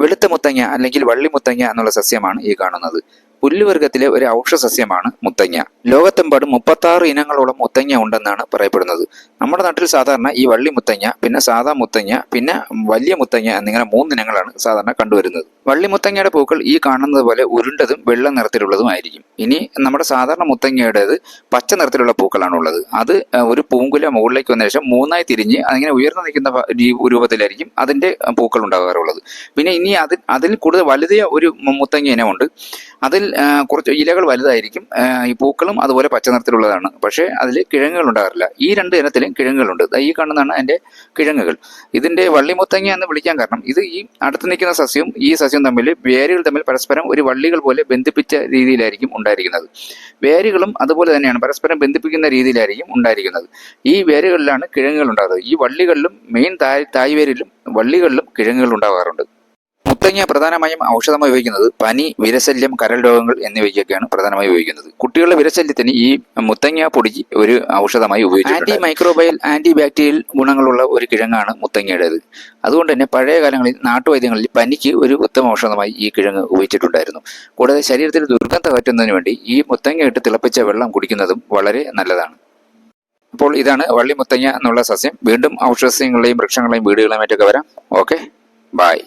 വെളുത്ത മുത്തങ്ങ അല്ലെങ്കിൽ വള്ളി മുത്തങ്ങ എന്നുള്ള സസ്യമാണ് ഈ കാണുന്നത്. പുല്ലുവർഗത്തിലെ ഒരു ഔഷധസസ്യമാണ് മുത്തങ്ങ. ലോകത്തെമ്പാടും മുപ്പത്തി ആറ് ഇനങ്ങളോളം മുത്തങ്ങ ഉണ്ടെന്നാണ് പറയപ്പെടുന്നത്. നമ്മുടെ നാട്ടിൽ സാധാരണ ഈ വള്ളി മുത്തങ്ങ പിന്നെ സാധാ മുത്തങ്ങ പിന്നെ വലിയ മുത്തങ്ങ എന്നിങ്ങനെ മൂന്ന് ഇനങ്ങളാണ് സാധാരണ കണ്ടുവരുന്നത്. വള്ളി മുത്തങ്ങയുടെ പൂക്കൾ ഈ കാണുന്നത് പോലെ ഉരുണ്ടതും വെള്ള നിറത്തിലുള്ളതുമായിരിക്കും ഇനി നമ്മുടെ സാധാരണ മുത്തങ്ങയുടേത് പച്ച നിറത്തിലുള്ള പൂക്കളാണ് ഉള്ളത് അത് ഒരു പൂങ്കുല മുകളിലേക്ക് വന്ന ശേഷം മൂന്നായി തിരിഞ്ഞ് അതിങ്ങനെ ഉയർന്നു നിൽക്കുന്ന രൂപത്തിലായിരിക്കും അതിന്റെ ആ, പൂക്കൾ ഉണ്ടാകാറുള്ളത്. പിന്നെ ഇനി അതിൽ അതിൽ കൂടുതൽ വലുതിയ ഒരു മുത്തങ്ങ ഇനമുണ്ട്. അതിൽ കുറച്ച് ഇലകൾ വലുതായിരിക്കും. ഈ പൂക്കളും അതുപോലെ പച്ച നിറത്തിലുള്ളതാണ്. പക്ഷേ അതിൽ കിഴങ്ങുകൾ ഉണ്ടാകാറില്ല. ഈ രണ്ട് ഇനത്തിലും കിഴങ്ങുകളുണ്ട്. ഈ കാണുന്നതാണ് അതിന്റെ കിഴങ്ങുകൾ. ഇതിന്റെ വള്ളിമുത്തങ്ങ എന്ന് വിളിക്കാൻ കാരണം ഇത് ഈ അടുത്ത് നിൽക്കുന്ന സസ്യവും ഈ സസ്യവും തമ്മിൽ വേരുകൾ തമ്മിൽ പരസ്പരം ഒരു വള്ളികൾ പോലെ ബന്ധിപ്പിച്ച രീതിയിലായിരിക്കും ഉണ്ടായിരിക്കുന്നത്. വേരുകളും അതുപോലെ തന്നെയാണ് പരസ്പരം ബന്ധിപ്പിക്കുന്ന രീതിയിലായിരിക്കും ഉണ്ടായിരിക്കുന്നത്. ഈ വേരുകളിലാണ് കിഴങ്ങുകൾ ഉണ്ടാകുന്നത്. ഈ വള്ളികളിലും മെയിൻ തായ് തായ് വേരിലും വള്ളികളിലും കിഴങ്ങുകൾ ഉണ്ടാകാറുണ്ട്. മുത്തങ്ങ പ്രധാനമായും ഔഷധമായി ഉപയോഗിക്കുന്നത് പനി വിരശല്യം കരൾ രോഗങ്ങൾ എന്നിവയ്ക്കൊക്കെയാണ് പ്രധാനമായി ഉപയോഗിക്കുന്നത്. കുട്ടികളുടെ വിരശല്യത്തിന് ഈ മുത്തങ്ങ പൊടി ഒരു ഔഷധമായി ഉപയോഗിച്ചിട്ടുണ്ട്. ആന്റി മൈക്രോബയൽ ആന്റി ബാക്ടീരിയൽ ഗുണങ്ങളുള്ള ഒരു കിഴങ്ങാണ് മുത്തങ്ങയുടേത്. അതുകൊണ്ട് തന്നെ പഴയ കാലങ്ങളിൽ നാട്ടുവൈദ്യങ്ങളിൽ പനിക്ക് ഒരു ഉത്തമ ഔഷധമായി ഈ കിഴങ്ങ് ഉപയോഗിച്ചിട്ടുണ്ടായിരുന്നു. കൂടാതെ ശരീരത്തിൽ ദുർഗന്ധം പറ്റുന്നതിന് വേണ്ടി ഈ മുത്തങ്ങ ഇട്ട് തിളപ്പിച്ച വെള്ളം കുടിക്കുന്നതും വളരെ നല്ലതാണ്. അപ്പോൾ ഇതാണ് വള്ളിമുത്തങ്ങ എന്നുള്ള സസ്യം. വീണ്ടും ഔഷധസ്യങ്ങളെയും വൃക്ഷങ്ങളെയും വീടുകളുമായിട്ടൊക്കെ വരാം. ഓക്കെ. ബായ്